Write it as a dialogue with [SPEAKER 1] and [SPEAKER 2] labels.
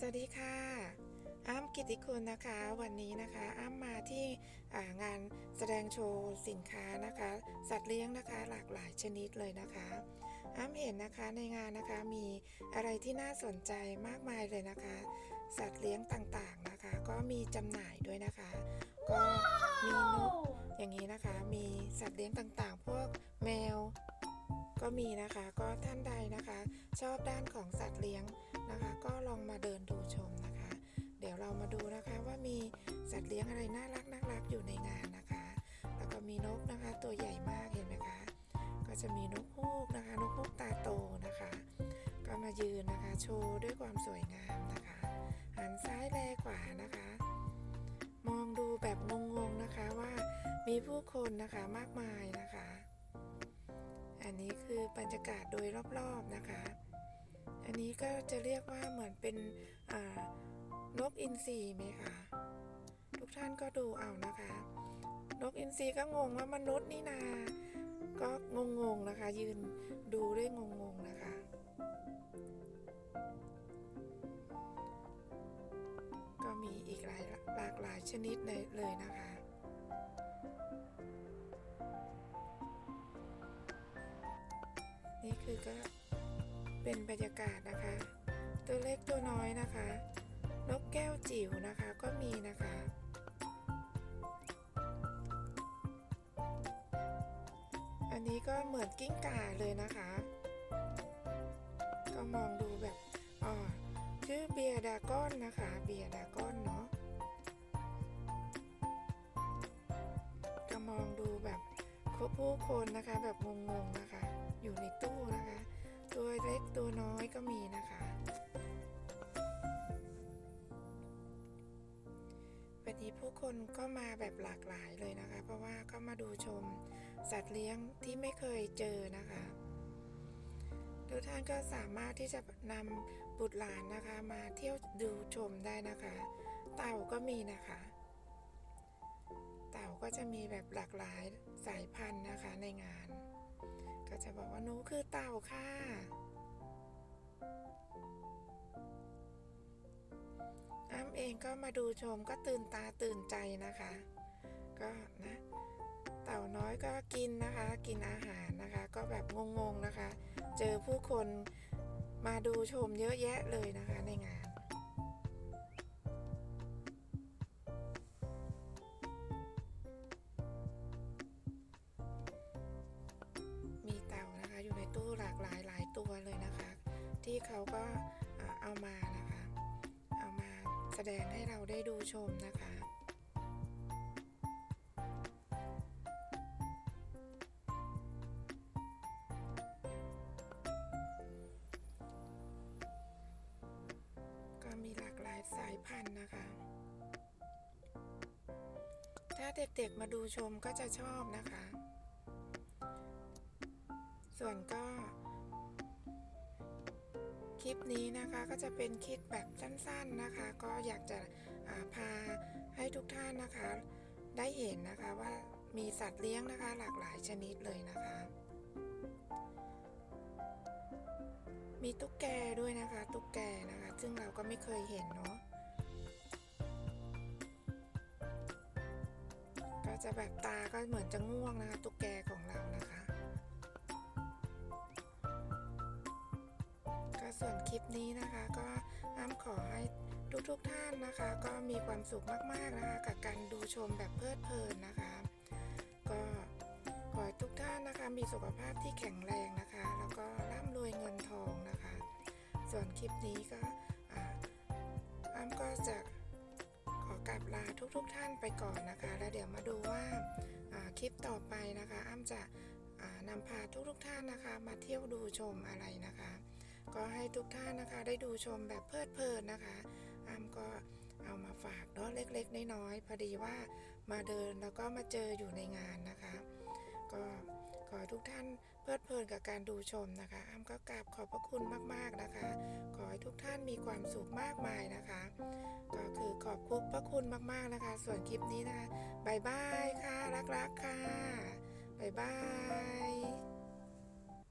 [SPEAKER 1] สวัสดีค่ะ อ้ำกิติคุณนะคะ วันนี้นะคะ อ้ำมาที่งานแสดงโชว์สินค้านะคะ สัตว์เลี้ยงนะคะ หลากหลายชนิดเลยนะคะ อ้ำเห็นนะคะในงานนะคะมีอะไรที่น่าสนใจมากมายเลยนะคะ สัตว์เลี้ยงต่างๆนะคะ ก็มีจำหน่ายด้วยนะคะ ก็มีนกอย่างนี้นะคะ มีสัตว์เลี้ยงต่างๆ พวกแมว ก็มีนะคะก็ท่านใดนะคะ ชอบด้านของสัตว์เลี้ยงนะคะ ก็ลองมาเดินดูชมนะคะ เดี๋ยวเรามาดูนะคะว่ามีสัตว์เลี้ยงอะไรน่ารักน่ารักอยู่ในงานนะคะ แล้วก็มีนกนะคะตัวใหญ่มากเห็นไหมคะ ก็จะมีนกฮูกนะคะ นกฮูกตาโตนะคะ ก็มายืนนะคะโชว์ด้วยความสวยงามนะคะ หันซ้ายแลขวานะคะ มองดูแบบงงๆนะคะว่ามีผู้คนนะคะมากมายนะคะ รรยากาศโดยรอบๆนะคะ อันนี้ก็จะเรียกว่าเหมือนเป็นนกอินทรีไหมคะทุกท่านก็ดูเอานะคะ นกอินทรีก็งงว่ามนุษย์นี่นา ก็งงๆนะคะ ยืนดูด้วยงงๆนะคะก็มีอีกหลายหลากหลายชนิดเลยนะคะ นี่คือก็เป็นบรรยากาศนะคะ ตัวเล็กตัวน้อยนะคะ นกแก้วจิ๋วนะคะก็มีนะคะอันนี้ก็เหมือนกิ้งก่าเลยนะคะ ก็มองดูแบบอ๋อชื่อเบียร์ดาก้อนนะคะ เบียร์ดาก้อนเนาะก็มองดูแบบผู้คนนะคะแบบงงๆนะคะ อยู่ในตู้นะคะ ตัวเล็กตัวน้อยก็มีนะคะ วันนี้ผู้คนก็มาแบบหลากหลายเลยนะคะ เพราะว่าก็มาดูชมสัตว์เลี้ยงที่ไม่เคยเจอนะคะทุกท่านก็สามารถที่จะนำบุตรหลานนะคะมาเที่ยวดูชมได้นะคะ เต่าก็มีนะคะ เต่าก็จะมีแบบหลากหลายสายพันธุ์นะคะในงาน ก็จะบอกว่าหนูคือเต่าค่ะ อ้ำเองก็มาดูชมก็ตื่นตาตื่นใจนะคะ ก็นะ เต่าน้อยก็กินนะคะ กินอาหารนะคะ ก็แบบงงๆนะคะ เจอผู้คนมาดูชมเยอะแยะเลยนะคะในงาน เขาก็เอามานะคะ เอามาแสดงให้เราได้ดูชมนะคะก็มีหลากหลายสายพันธุ์นะคะ ถ้าเด็กๆมาดูชมก็จะชอบนะคะ ส่วนก็ ลิปนี้นะคะก็จะเป็นคลิปแบบสั้นๆนะคะ ก็อยากจะาพาให้ทุกท่านนะคะ ได้เห็นนะคะว่ามีสัตว์เลี้ยงนะคะ หลากหลายชนิดเลยนะคะ มีตุ๊กแกด้วยนะคะ ตุ๊กแกนะคะ ซึ่งเราก็ไม่เคยเห็นเนาะก็จะแบบตาก็เหมือนจะง่วงนะคะ ตุ๊กแกของเรานะคะ ส่วนคลิปนี้นะคะก็อ้ำขอให้ทุกๆทท่านนะคะ ก็มีความสุขมากๆนะคะกับการดูชมแบบเพลิดเพลินนะคะ ก็ขอให้ทุกท่านนะคะมีสุขภาพที่แข็งแรงนะคะ แล้วก็ร่ำรวยเงินทองนะคะ ส่วนคลิปนี้ก็อ่าอ้ำก็จะขอกลับลาทุกๆทท่านไปก่อนนะคะ แล้วเดี๋ยวมาดูว่าคลิปต่อไปนะคะ อ้ำจะนำพาทุกๆทท่านนะคะ มาเที่ยวดูชมอะไรนะคะ ก็ให้ทุกท่านนะคะ ได้ดูชมแบบเพลิดเพลินนะคะอ้ำก็เอามาฝากเนาะเล็กๆน้อยๆพอดีว่ามาเดินแล้วก็มาเจออยู่ในงานนะคะ ก็ขอทุกท่านเพลิดเพลินกับการดูชมนะคะอ้ำก็กราบขอบพระคุณมากๆนะคะ ขอให้ทุกท่านมีความสุขมากมายนะคะ ก็คือขอบคุณพระคุณมากๆนะคะ ส่วนคลิปนี้นะคะบายบายค่ะ รักๆค่ะบายบาย